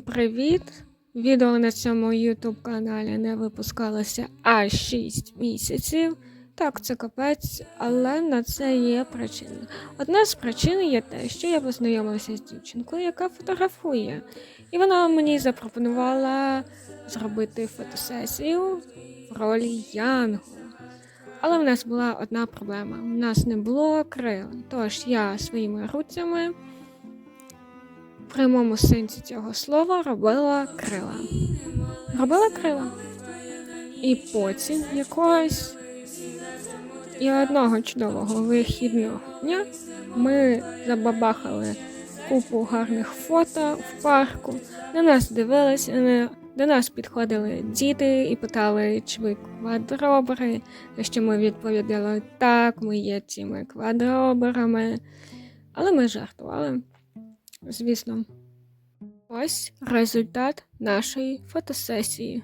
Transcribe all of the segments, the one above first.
привіт! Відео на цьому YouTube каналі не випускалося аж 6 місяців. Так, це капець, але на це є причина. Одна з причин є те, що я познайомилася з дівчинкою, яка фотографує. І вона мені запропонувала зробити фотосесію в ролі Янго. Але в нас була одна проблема: у нас не було крил. Тож я своїми руцями прямому сенсі цього слова робила крила. Робила крила. І потім якогось і одного чудового вихідного дня ми забабахали купу гарних фото в парку. На нас дивилися, до нас підходили діти і питали, чи ви квадробери. Що ми відповідали, так, ми є цими квадроберами. Але ми жартували, звісно. Ось результат нашої фотосесії.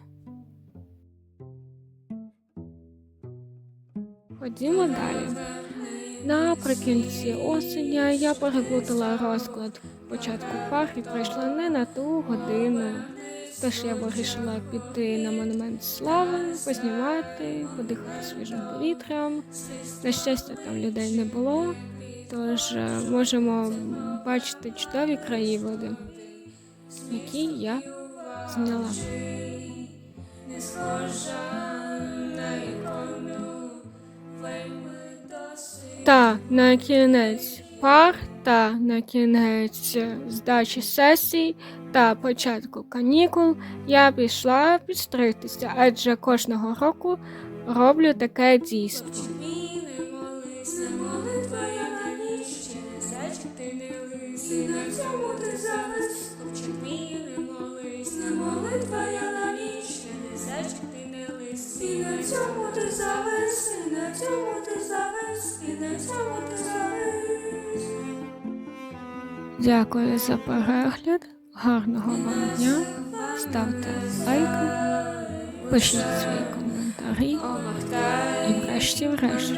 Ходімо далі. Наприкінці осеня я переплутала розклад початку пар і прийшла не на ту годину. Тож я вирішила піти на монумент слави, познімати, подихати свіжим повітрям. На щастя, там людей не було, тож е, можемо бачити чудові краєвиди, які я зняла. Та на кінець пар та на кінець здачі сесій та початку канікул я пішла підстригтися, адже кожного року роблю таке дійство. Дякую за перегляд. Гарного вам дня. Ставте лайки, пишіть свої коментарі. І врешті-врешт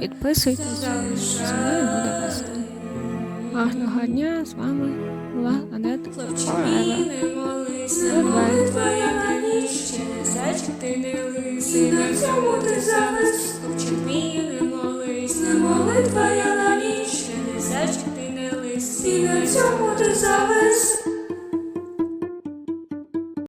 підписуйтесь, зі мною буде весело. Гарного дня з вами була Анет Forever. не молись, не Goodbye. молитва я на ніч, не зайчик ти не лис, на цьому ти хлопчик мій на цьому ти завис,